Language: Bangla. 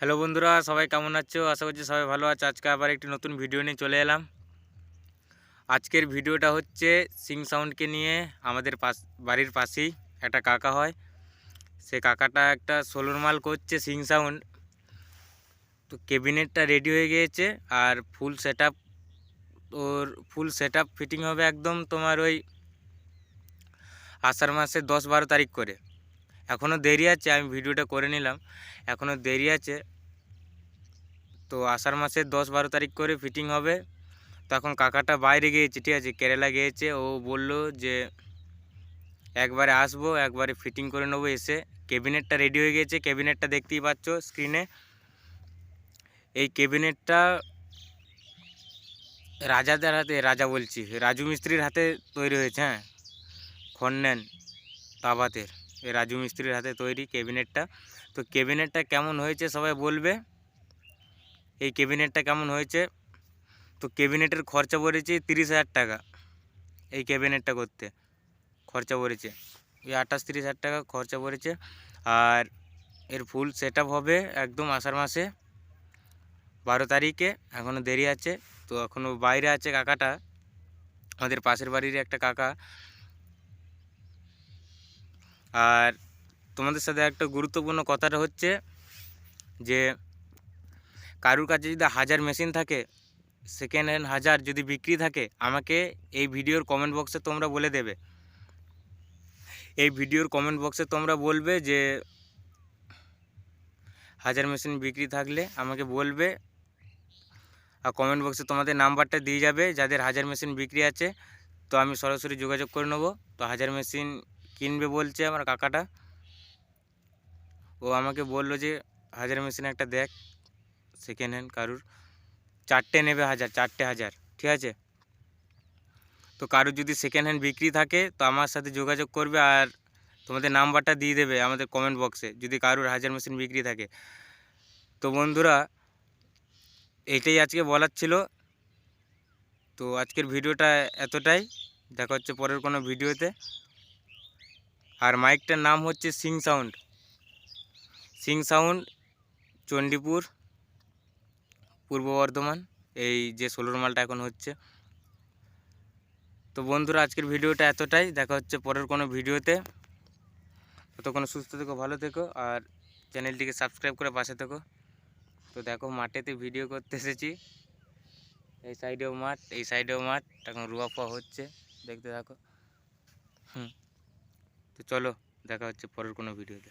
হ্যালো বন্ধুরা, সবাই কেমন আছো? আশা করছি সবাই ভালো আছে। আজকে আবার একটি নতুন ভিডিও নিয়ে চলে এলাম। আজকের ভিডিওটা হচ্ছে সিং সাউন্ডকে নিয়ে আমাদের পাশ বাড়ির পাশেই একটা কাকা হয়। সে কাকাটা একটা সোলোর মাল করছে সিং সাউন্ড তো কেবিনেটটা রেডি হয়ে গিয়েছে আর ফুল সেট আপ ওর ফুল সেট ফিটিং হবে একদম তোমার ওই আষাঢ় মাসের দশ বারো তারিখ করে। এখনও দেরি আছে, আমি ভিডিওটা করে নিলাম। এখনও দেরি আছে। তো আষাঢ় মাসের দশ বারো তারিখ করে ফিটিং হবে। তখন কাকাটা বাইরে গিয়েছে, ঠিক আছে? কেরালা গিয়েছে। ও বলল যে, একবারে আসব, একবারে ফিটিং করে নেব এসে। ক্যাবিনেটটা রেডি হয়ে গিয়েছে। ক্যাবিনেটটা দেখতেই পাচ্ছ স্ক্রিনে এই ক্যাবিনেটটা রাজাদের হাতে, রাজা বলছি, রাজু মিস্ত্রির হাতে তৈরি হয়েছে হ্যাঁ? খন্নেন তাবাতের। এই রাজু মিস্ত্রির হাতে তৈরি ক্যাবিনেটটা। তো ক্যাবিনেটটা কেমন হয়েছে সবাই বলবে? এই ক্যাবিনেটটা কেমন হয়েছে? তো ক্যাবিনেটের খরচা পড়েছে তিরিশ হাজার টাকা, এই ক্যাবিনেটটা করতে। খরচা পড়েছে, ওই আঠাশ তিরিশ হাজার টাকা খরচা পড়েছে। আর এর ফুল সেট হবে একদম আষাঢ় মাসে, বারো তারিখে এখনও দেরি আছে। তো এখনও বাইরে আছে কাকাটা, আমাদের পাশের বাড়ির একটা কাকা। আর তোমাদের সাথে একটা গুরুত্বপূর্ণ কথাটা হচ্ছে যে কারুর কাছে যদি হাজার মেশিন থাকে সেকেন্ড হ্যান্ড হাজার যদি বিক্রি থাকে, আমাকে এই ভিডিওর কমেন্ট বক্সে তোমরা বলে দেবে। এই ভিডিওর কমেন্ট বক্সে তোমরা বলবে যে হাজার মেশিন বিক্রি থাকলে আমাকে বলবে আর কমেন্ট বক্সে তোমাদের নাম্বারটা দিয়ে যাবে, যাদের হাজার মেশিন বিক্রি আছে, তো আমি সরাসরি যোগাযোগ করে নেব। তো হাজার মেশিন কিনবে বলছে আমার কাকাটা। ও আমাকে বলল যে, হাজার মেশিন একটা দেখ সেকেন্ড হ্যান্ড কারুর। চারটে নেবে হাজার, চারটে হাজার, ঠিক আছে? তো কারুর যদি সেকেন্ড হ্যান্ড বিক্রি থাকে, তো আমার সাথে যোগাযোগ করবে আর তোমাদের নাম্বারটা দিয়ে দেবে আমাদের কমেন্ট বক্সে যদি কারুর হাজার মেশিন বিক্রি থাকে। তো বন্ধুরা, এটাই আজকে বলার ছিল। তো আজকের ভিডিওটা এতটাই। দেখা হচ্ছে পরের কোনো ভিডিওতে। আর মাইকটার নাম হচ্ছে sing sound. Sing sound Chandipur, Purba Bardhaman, এই যে সোলোর মালটা এখন হচ্ছে। তো বন্ধুরা, আজকের ভিডিওটা এতটাই। দেখা হচ্ছে পরের কোনো ভিডিওতে। ততক্ষণ সুস্থ থেকো, ভালো থেকো, আর চ্যানেলটিকে সাবস্ক্রাইব করে পাশে থেকো। তো দেখো, মাঠেতে ভিডিও করতে এসেছি। এই সাইডেও মাঠ, এই সাইডেও মাঠ। এখন রুয়া ফুয়া হচ্ছে, দেখতে থাকো। হুম। তো চলো দেখা হচ্ছে পরের কোনো ভিডিওতে